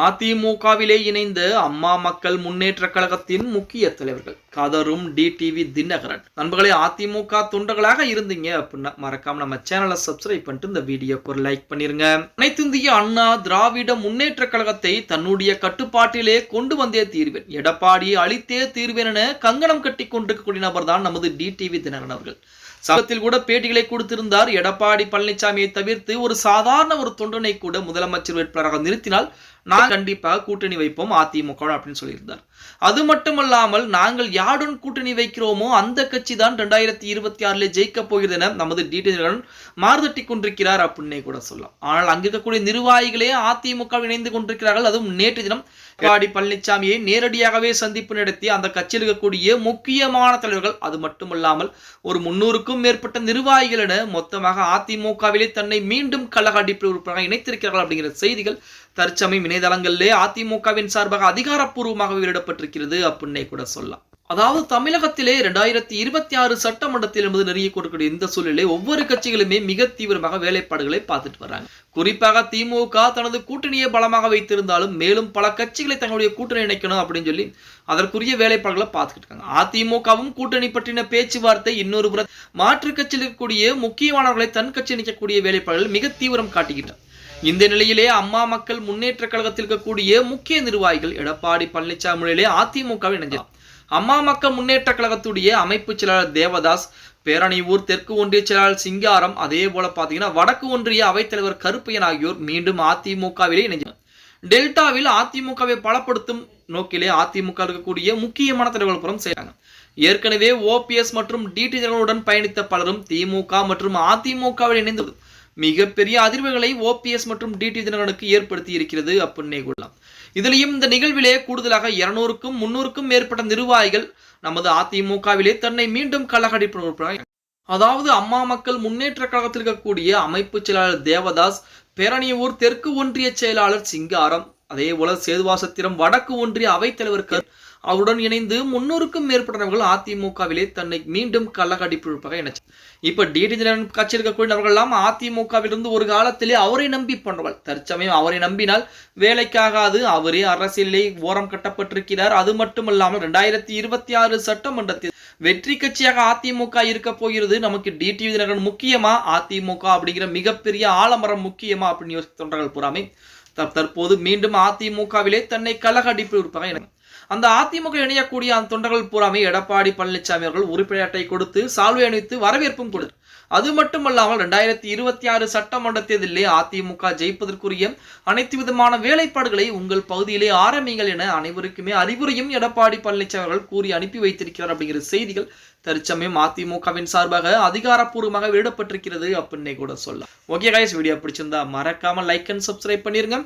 அதிமுகவிலே இணைந்த அம்மா மக்கள் முன்னேற்ற கழகத்தின் முக்கிய தலைவர்கள். கதரும் டிடிவி தினகரன். நண்பர்களே அதிமுக தொண்டர்களாக இருந்தீங்க அப்படின்னா மறக்காம நம்ம சேனலை சப்ஸ்கிரைப் பண்ணிட்டு இந்த வீடியோக்கு ஒரு லைக் பண்ணிருங்க. அனைத்து இந்திய அண்ணா திராவிட முன்னேற்ற கழகத்தை தன்னுடைய கட்டுப்பாட்டிலே கொண்டு வந்தே தீர்வேன். எடப்பாடி அழித்தே தீர்வேன் என கங்கணம் கட்டி கொண்டிருக்கக்கூடிய நபர் தான் நமது டிடிவி தினகரன் அவர்கள். சமத்தில் கூட பேட்டிகளை கொடுத்திருந்தார். எடப்பாடி பழனிசாமியை தவிர்த்து ஒரு சாதாரண ஒரு தொண்டனை கூட முதலமைச்சர் வேட்பாளராக நிறுத்தினால் நான் கண்டிப்பாக கூட்டணி வைப்போம் அதிமுக அப்படின்னு சொல்லியிருந்தார். அது மட்டுமல்லாமல் நாங்கள் யாருடன் கூட்டணி வைக்கிறோமோ அந்த கட்சி தான் ரெண்டாயிரத்தி இருபத்தி ஆறுல ஜெயிக்க போகிறது என நமது டீட்டெயில்களுடன் மாறுதட்டி கொண்டிருக்கிறார் அப்படின்னே கூட சொல்லலாம். ஆனால் அங்க இருக்கக்கூடிய நிர்வாகிகளே அதிமுக இணைந்து கொண்டிருக்கிறார்கள். அதுவும் நேற்று தினம் எடப்பாடி பழனிசாமியை நேரடியாகவே சந்திப்பு நடத்தி அந்த கட்சியில் இருக்கக்கூடிய முக்கியமான தலைவர்கள் அது மட்டுமல்லாமல் ஒரு முன்னூறுக்கும் மேற்பட்ட நிர்வாகிகள் என மொத்தமாக அதிமுகவிலே தன்னை மீண்டும் கழக அடிப்படை உறுப்பினராக இணைத்திருக்கிறார்கள் அப்படிங்கிற செய்திகள் தற்சமயம் இணையதளங்களிலே அதிமுகவின் சார்பாக அதிகாரப்பூர்வமாக வெளியிடப்பட்டிருக்கிறது அப்படின்னே கூட சொல்லலாம். அதாவது தமிழகத்திலே இரண்டாயிரத்தி இருபத்தி ஆறு சட்டமன்றத்தில் என்பது நிறைய கொடுக்கக்கூடிய இந்த சூழ்நிலை ஒவ்வொரு கட்சிகளுமே மிக தீவிரமாக வேலைப்பாடுகளை பார்த்துட்டு வராங்க. குறிப்பாக திமுக தனது கூட்டணியை பலமாக வைத்திருந்தாலும் மேலும் பல கட்சிகளை தங்களுடைய கூட்டணி இணைக்கணும் அப்படின்னு சொல்லி அதற்குரிய வேலைப்பாடுகளை பார்த்துக்கிட்டு இருக்காங்க. அதிமுகவும் கூட்டணி பற்றின பேச்சுவார்த்தை இன்னொரு புற மாற்று கட்சியில் இருக்கக்கூடிய முக்கியமானவர்களை தன் கட்சி இணைக்கக்கூடிய வேலைப்பாடுகள் மிக தீவிரம் காட்டிக்கிட்டார் இந்த நிலையிலே அம்மா மக்கள் முன்னேற்ற கழகத்தில் இருக்கக்கூடிய முக்கிய நிர்வாகிகள் எடப்பாடி பழனிசாமியிலே அதிமுகவை இணைஞ்சார் அம்மா மக்கள் முன்னேற்ற கழகத்துடைய அமைப்பு செயலாளர் தேவதாஸ் பேரணியூர் தெற்கு ஒன்றிய செயலாளர் சிங்காரம் அதே போல பாத்தீங்கன்னா வடக்கு ஒன்றிய அவைத்தலைவர் கருப்பையன் ஆகியோர் மீண்டும் அதிமுகவிலே இணைஞ்சார் டெல்டாவில் அதிமுகவை பலப்படுத்தும் நோக்கிலே அதிமுக இருக்கக்கூடிய முக்கியமான தலைவர்கள் புறம் செய்றாங்க ஏற்கனவே ஓபிஎஸ் மற்றும் டிடி தினகரனுடன் பயணித்த பலரும் திமுக மற்றும் அதிமுகவில் இணைந்தது மிகப்பெரிய அதிர்வுகளை ஓபிஎஸ் மற்றும் டிடி தினகரனுக்கு ஏற்படுத்தி இருக்கிறது அப்படின்னே கூடலாம் இதுலேயும் இந்த நிகழ்விலே கூடுதலாக இருநூறுக்கும் முன்னூறுக்கும் மேற்பட்ட நிர்வாகிகள் நமது அதிமுகவிலே தன்னை மீண்டும் கள்ளக்கடிப்பு அதாவது அம்மா மக்கள் முன்னேற்ற கழகத்தில் இருக்கக்கூடிய அமைப்பு செயலாளர் தேவதாஸ் பேரணியூர் தெற்கு ஒன்றிய செயலாளர் சிங்காரம் அதே போல சேதுவாசத்திரம் வடக்கு ஒன்றிய அவைத்தலைவர் கரு அவருடன் இணைந்து முன்னூறுக்கும் மேற்பட்டவர்கள் அதிமுகவிலே தன்னை மீண்டும் கள்ளக்கடிப்பு இணைச்சு இப்ப டிடி தினகரன் கட்சி இருக்கக்கூடியவர்கள் எல்லாம் அதிமுகவிலிருந்து ஒரு காலத்திலே அவரை நம்பி பண்ணவர்கள் தற்சமயம் அவரை நம்பினால் வேலைக்காகாது. அவரே அரசியலே ஓரம் கட்டப்பட்டிருக்கிறார். அது மட்டுமல்லாமல் ரெண்டாயிரத்தி இருபத்தி ஆறு சட்டமன்றத்தில் வெற்றி கட்சியாக அதிமுக இருக்க போகிறது. நமக்கு டிடிவி தினகரன் முக்கியமா? அதிமுக அப்படிங்கிற மிகப்பெரிய ஆலமரம் முக்கியமா அப்படின்னு யோசித்த தொண்டர்கள் புறாமே தற்போது மீண்டும் அதிமுகவிலே தன்னை கலகடிப்பு இருப்பாங்க அந்த அதிமுக இணையக்கூடிய அந்த தொண்டர்கள் பூராமே எடப்பாடி பழனிசாமி அவர்கள் உறுப்பினட்டை கொடுத்து சால்வை அணிவித்து வரவேற்பும் கொடுத்து. அது மட்டுமல்லாமல் ரெண்டாயிரத்தி இருபத்தி ஆறு சட்டமன்ற தேர்தலிலே அதிமுக ஜெயிப்பதற்குரிய அனைத்து விதமான வேலைப்பாடுகளை உங்கள் பகுதியிலே ஆரம்பிங்கள் என அனைவருக்குமே அறிவுரையும் எடப்பாடி பழனிசாமி அவர்கள் கூறி அனுப்பி வைத்திருக்கிறார் அப்படிங்கிற செய்திகள் தற்சமயம் அதிமுகவின் சார்பாக அதிகாரப்பூர்வமாக வெளியிடப்பட்டிருக்கிறது அப்படின்னே கூட சொல்லலாம். ஓகே கைஸ் வீடியோ பிடிச்சிருந்தா மறக்காம லைக் அண்ட் சப்ஸ்கிரைப் பண்ணிருங்க.